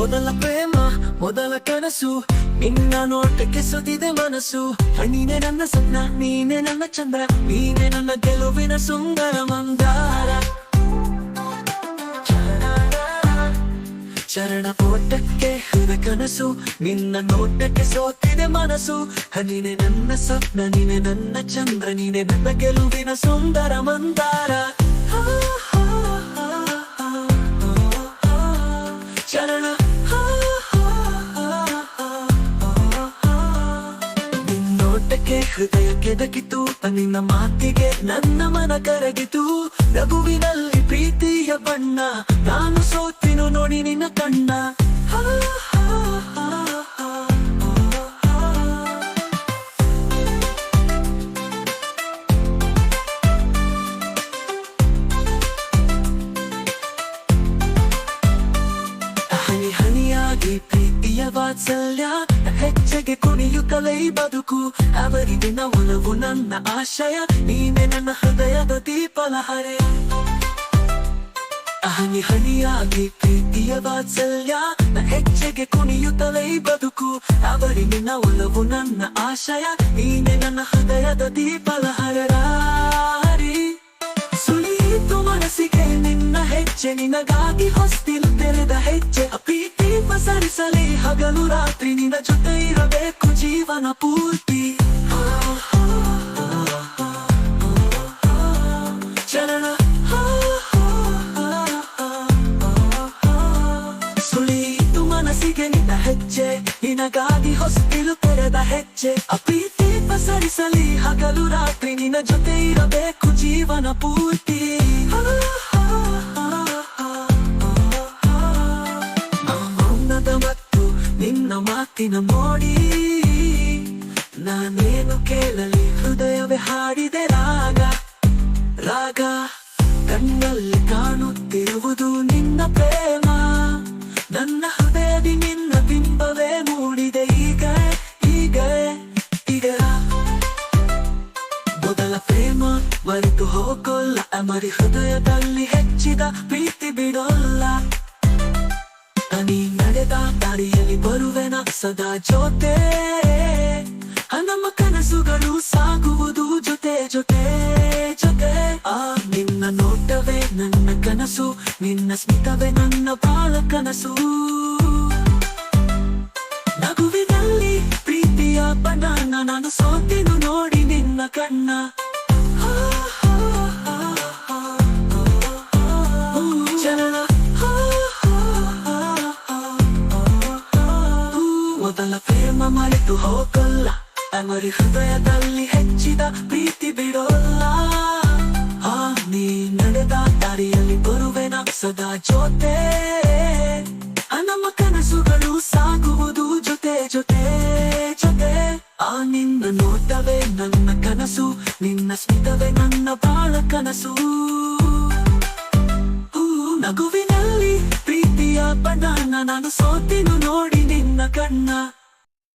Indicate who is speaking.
Speaker 1: ಮೊದಲ ಪ್ರೇಮ, ಮೊದಲ ಕನಸು. ನಿನ್ನ ನೋಟಕ್ಕೆ ಸುತ್ತಿದೆ ಮನಸ್ಸು. ನೀನೆ ನನ್ನ ಸಣ್ಣ ನೀನೆ ನನ್ನ ಚಂದ್ರ. ನೀನೆ ನನ್ನ ಗೆಲುವಿನ ಸುಂದರ ಮಂದಾರ. ಚರಣ ಓಟಕ್ಕೆ ಹೃದಯ ಕನಸು. ನಿನ್ನ ನೋಟಕ್ಕೆ ಸೋತಿದೆ ಮನಸ್ಸು. ನೀನೆ ನನ್ನ ಸ್ವಪ್ನ, ನೀನೆ ನನ್ನ ಚಂದ್ರ, ನೀನೆ ನನ್ನ ಗೆಲುವಿನ ಸುಂದರ ಮಂದಾರ. ಹೃದಯ ಕೆದಕಿತು ನಿನ್ನ ಮಾತಿಗೆ ನನ್ನ ಮನ ಕರಗಿತು ನಗುವಿನಲ್ಲಿ ಪ್ರೀತಿಯ ಬಣ್ಣ, ನಾನು ಸೋತಿನು ನೋಡಿ ನಿನ್ನ ಕಣ್ಣ. ಹನಿ ಹನಿಯಾಗಿ ಪ್ರೀತಿಯ ವಾತ್ಸಲ್ಯ ಹೆಜ್ಜೆಗೆ ಕುಣಿಯುತ್ತಲೇ ಬದುಕು. ಅವರಿಗೆ ಒಲವು ನನ್ನ ಆಶಯ. ನೀನೆ ನನ್ನ ಹೃದಯದ ದೀಪಲಹರೆ. ಹನಿ ಹನಿಯಾಗಿ ಪ್ರೀತಿಯ ವಾತ್ಸಲ್ಯ. ಹೆಜ್ಜೆಗೆ ಕುಣಿಯುತ್ತಲೇ ಬದುಕು. ಅವರಿಗೆ ಒಲವು ನನ್ನ ಆಶಯ. ನೀನೆ ನನ್ನ ಹೃದಯದ ದೀಪಲಹರಾರಿ ಸುಳಿಯಿತು ಮನಸ್ಸಿಗೆ ನಿನ್ನ ಹೆಜ್ಜೆ. ನಿನಗಾಗಿ ಹೊಸ್ತಿಲು ತೆರೆದ ಹೆಜ್ಜೆ. ಪ್ರೀತಿ ಪಸರಿಸಲಿ ಹಗಲು ರಾತ್ರಿ ನಿನ್ನ ಜೊತೆ ಇರಬೇಕು ಜೀವನ ಪೂರ್ತಿ. ಚರಣ ಸುಳಿದು ಮನಸ್ಸಿಗೆ ನಿನ್ನ ಹೆಜ್ಜೆ, ನಿನಗಾಗಿ ಹೊಸ್ತಿಲು ತೆರೆದ ಹೆಜ್ಜೆ. ಅಪ್ರೀತಿ ಪ್ರೀತಿ ಪಸರಿಸಲಿ ಹಗಲು ರಾತ್ರಿ ನಿನ್ನ ಜೊತೆ ಇರಬೇಕು ಜೀವನ ಪೂರ್ತಿ. ಮಾತಿನ ಮೋಡಿ ನಾನೇನು ಕೇಳಲಿ? ಹೃದಯವೇ ಹಾಡಿದೆ ರಾಗ. ರಾಗ ಕಣ್ಣಲ್ಲಿ ಕಾಣುತ್ತಿರುವುದು ನಿನ್ನ ಪ್ರೇಮ. ನನ್ನ ಹೃದಯದಿ ನಿನ್ನ ಬಿಂಬವೇ ಮೂಡಿದೆ ಈಗ ಈಗ ಈಗ. ಮೊದಲ ಪ್ರೇಮ ಮರೆತು ಹೋಗೋಲ್ಲ, ಅಮರಿ ಹೃದಯದಲ್ಲಿ ಹೆಚ್ಚಿದ ಪ್ರೀತಿ ಬಿಡೋಲ್ಲ. ನೀ ನಡೆದ ದಾರಿಯಲ್ಲಿ ಬರುವೆನ ಸದಾ ಜೊತೆ. ನಮ್ಮ ಕನಸುಗಳು ಸಾಗುವುದು ಜೊತೆ ಜೊತೆ ಜೊತೆ. ಆ ನಿನ್ನ ನೋಟವೇ ನನ್ನ ಕನಸು, ನಿನ್ನ ಸ್ಮಿತವೇ ನನ್ನ ಬಾಳ ಕನಸು. ನಗುವಿನಲ್ಲಿ ಪ್ರೀತಿಯ ಬಣ್ಣ ನಾನು ಸೋತಿನು ನೋಡಿ ನಿನ್ನ ಕಣ್ಣ. ಮರೆತು ಹೋಗಲ್ಲ. ಅಮರಿ ಹೃದಯದಲ್ಲಿ ಹೆಚ್ಚಿದ ಪ್ರೀತಿ ಬಿಡೋಲ್ಲ. ಆ ನೀ ನಡೆದ ದಾರಿಯಲ್ಲಿ ಬರುವೆನ ಸದಾ ಜೊತೆ. ನಮ್ಮ ಕನಸುಗಳು ಸಾಗುವುದು ಜೊತೆ ಜೊತೆ ಜೊತೆ. ಆ ನಿನ್ನ ನೋಟವೇ ನನ್ನ ಕನಸು ನಿನ್ನ ಸ್ಮಿತವೇ ನನ್ನ ಬಾಳ ಕನಸು. ಹೂ, ನಗುವಿನಲ್ಲಿ ಪ್ರೀತಿಯ ಬಣ್ಣ ನಾನು ಸೋತಿನು ನೋಡಿ ನಿನ್ನ ಕಣ್ಣ.